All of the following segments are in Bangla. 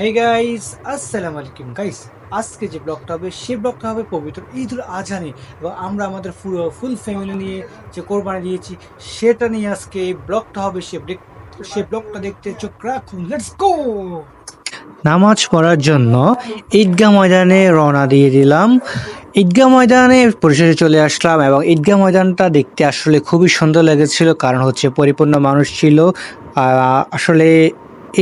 হে গাইস আসসালামু আলাইকুম গাইস আজকে যে ব্লগটা হবে সেই ব্লগটা হবে পবিত্র ঈদুল আজহানে। এবং আমরা আমাদের পুরো ফুল ফ্যামিলি নিয়ে যে কোরবানি দিয়েছি, সেটা নিয়ে আজকে ব্লগটা হবে। সে সে ব্লগটা দেখতে চোখ রাখুন। লেটস গো নামাজ পড়ার জন্য ঈদগাহ ময়দানে রওনা দিয়ে দিলাম। ঈদগাহ ময়দানে পরিশেষে চলে আসলাম এবং ঈদগাহ ময়দানটা দেখতে আসলে খুবই সুন্দর লেগেছিল। কারণ হচ্ছে পরিপূর্ণ মানুষ ছিল। আসলে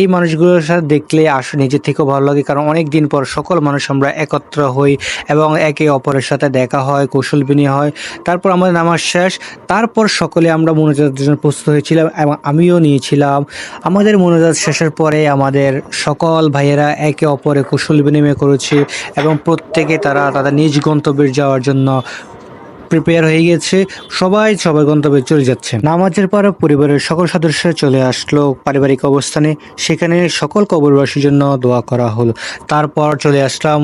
এই মানুষগুলোর সাথে দেখলে আসলে নিজের থেকেও ভালো লাগে, কারণ অনেক দিন পর সকল মানুষ আমরা একত্র হই এবং একে অপরের সাথে দেখা হয়, কৌশল বিনিময় হয়। তারপর আমাদের নামাজ শেষ, তারপর সকলে আমরা মনোজাতের জন্য প্রস্তুত হয়েছিলাম এবং আমিও নিয়েছিলাম। আমাদের মনোজাত শেষের পরে আমাদের সকল ভাইয়েরা একে অপরে কৌশল বিনিময় করেছে এবং প্রত্যেকে তারা তাদের নিজ গন্তব্যে যাওয়ার জন্য প্রিপেয়ার হয়ে গেছে সবাই সবাই গন্তব্যে চলে যাচ্ছে। নামাজের পর পরিবারের সকল সদস্য চলে আসলো পারিবারিক অবস্থানে। সেখানে সকল কবরবাসীর জন্য দোয়া করা হলো। তারপর চলে আসলাম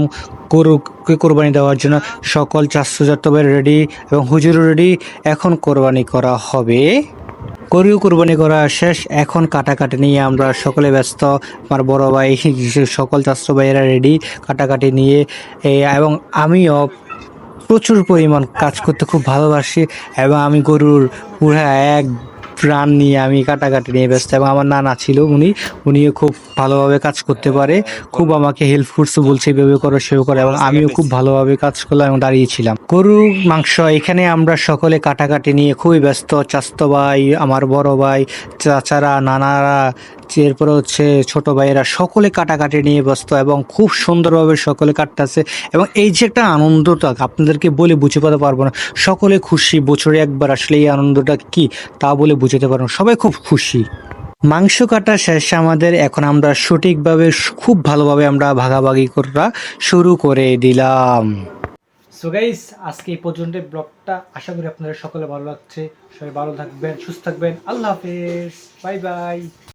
গরুকে কোরবানি দেওয়ার জন্য। সকল চারশো তবে রেডি এবং হুজুর রেডি এখন কোরবানি করা হবে। গরু কোরবানি করা শেষ। এখন কাটাকাটি নিয়ে আমরা সকলে ব্যস্ত। আমার বড় ভাই, সকল চাস্ত ভাইয়েরা রেডি কাটাকাটি নিয়ে এবং আমিও প্রচুর পরিমাণ কাজ করতে খুব ভালোবাসি এবং আমি গরুর পুরা এক প্রাণ নিয়ে আমি কাটাকাটি নিয়ে ব্যস্ত এবং আমার নানা ছিল উনি, উনিও খুব ভালোভাবে কাজ করতে পারে, খুব আমাকে হেল্প করছে, বলছে এভাবে করো, সেভাবে করো এবং আমিও খুব ভালোভাবে কাজ করলাম এবং দাঁড়িয়েছিলাম গরুর মাংস এখানে আমরা সকলে কাটাকাটি নিয়ে খুবই ব্যস্ত চাস্ত ভাই, আমার বড় ভাই, চাচারা, নানারা এরপরে হচ্ছে ছোট ভাইয়েরা সকলে কাটাকাটি নিয়ে ব্যস্ত এবং খুব সুন্দরভাবে সকলে কাটতেছে। এবং এই যে একটা আনন্দটা, আপনাদেরকে বলে বুঝতে পারব না, সকলে খুশি, বছরে একবার আসলে এই আনন্দটা কি তা বলে বুঝতে পারব। সবাই খুব খুশি। মাংস কাটা শেষে আমাদের, এখন আমরা সঠিকভাবে, খুব ভালোভাবে আমরা ভাগাভাগি করা শুরু করে দিলাম। সো গাইস আজকে এই পর্যন্ত ব্লগটা, আশা করি আপনাদের সকলে ভালো লাগছে। সবাই ভালো থাকবেন, সুস্থ থাকবেন। আল্লাহ হাফেজ। Bye bye.